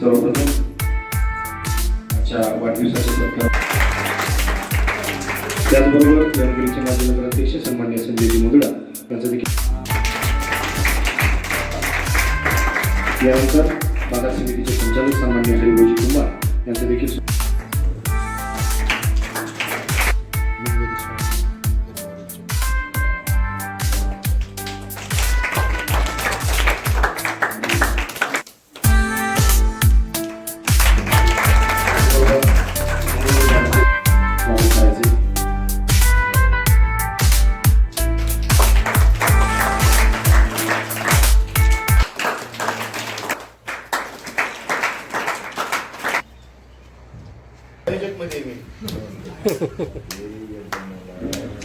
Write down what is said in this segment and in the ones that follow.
सर्वप्रथम आजच्या वाढदिवसाच्या सत्कार त्याचबरोबर धनगरीचे माजी नगराध्यक्ष सन्मान्य संजयजी मुदुडा यांचं देखील यानंतर बाजार समितीचे संचालक सन्मान्य श्री रोजी कुमार यांचं देखील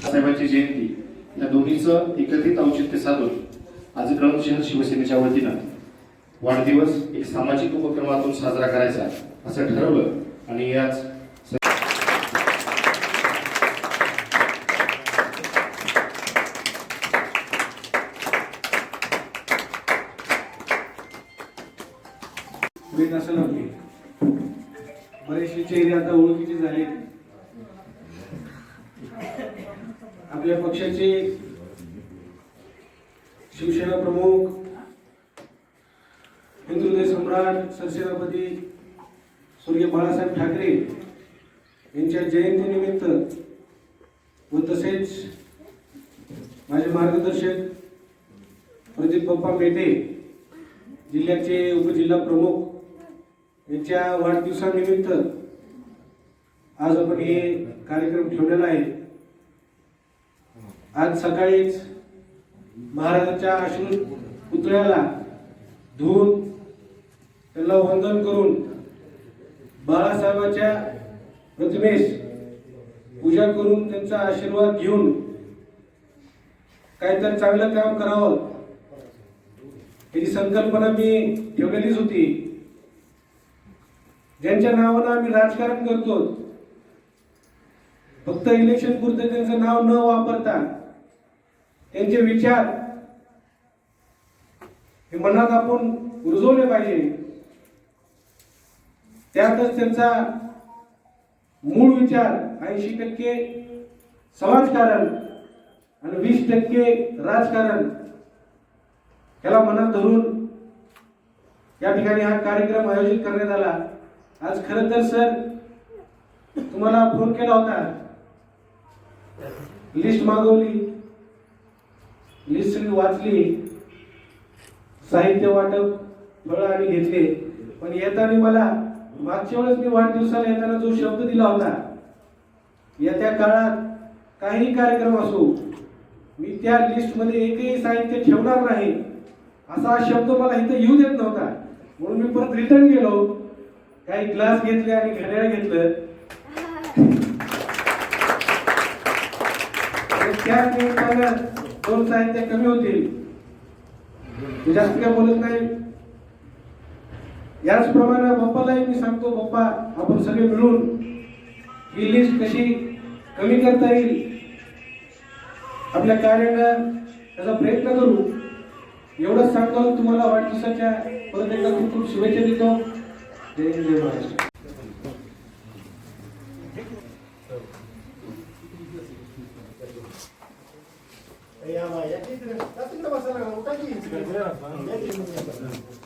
साहेबांची जयंती. या दोन्हीचं एकत्रित औचित्य साधून आज कळम शहर शिवसेनेच्या वतीनं वाढदिवस एक सामाजिक उपक्रमातून साजरा करायचा असं ठरवलं आणि याच लागली बरेचसे चेहरे आता ओळखीचे झाले आपल्या पक्षाचे शिवसेना प्रमुख हिंदुदय सम्राट सरसेनापती स्वर्गीय बाळासाहेब ठाकरे यांच्या जयंतीनिमित्त व तसेच माझे मार्गदर्शक प्रदीप बाप्पा मेटे जिल्ह्याचे उपजिल्हा प्रमुख यांच्या वाढदिवसानिमित्त आज आपण हे कार्यक्रम ठेवलेला आहे. आज सकाळीच महाराजांच्या अश्रू पुतळ्याला धुवून त्यांना वंदन करून बाळासाहेबांच्या प्रतिमेस पूजा करून त्यांचा आशीर्वाद घेऊन काहीतरी चांगलं काम करावं. याची संकल्पना मी ठेवलेलीच होती. ज्यांच्या नावानं आम्ही राजकारण करतो फक्त इलेक्शन पुरतं त्यांचं नाव न वापरता त्यांचे विचार हे मनात आपण रुजवले पाहिजे. त्यातच त्यांचा मूळ विचार ऐंशी टक्के समाजकारण आणि वीस टक्के राजकारण याला मनात धरून या ठिकाणी हा कार्यक्रम आयोजित करण्यात आला. आज खरं तर सर तुम्हाला फोन केला होता. लिस्ट मागवली. लिस्ट वाचली. साहित्य वाटप बळ आणि घेतले. पण येताना मला मागच्या वेळेस मी वाढदिवसाला येताना जो शब्द दिला होता येत्या काळात काही कार्यक्रम असो मी त्या लिस्टमध्ये एकही साहित्य ठेवणार नाही. असा शब्द मला इथं येऊ देत नव्हता. म्हणून मी परत रिटर्न गेलो. काही ग्लास घेतले आणि घड्याळ घेतलं. आणि त्या निमित्तानं दोन साहित्य कमी होतील. जास्त काय बोलत नाही. याचप्रमाणे बाप्पालाही मी सांगतो बाप्पा आपण सगळे मिळून ही लिस्ट कशी कमी करता येईल आपल्या कार्यानं त्याचा प्रयत्न करू. एवढंच सांगतो तुम्हाला वाढदिवसाच्या परत एकदा खूप खूप शुभेच्छा देतो. 全然ない。やばい、やき肉で、焼きいのマサいんです。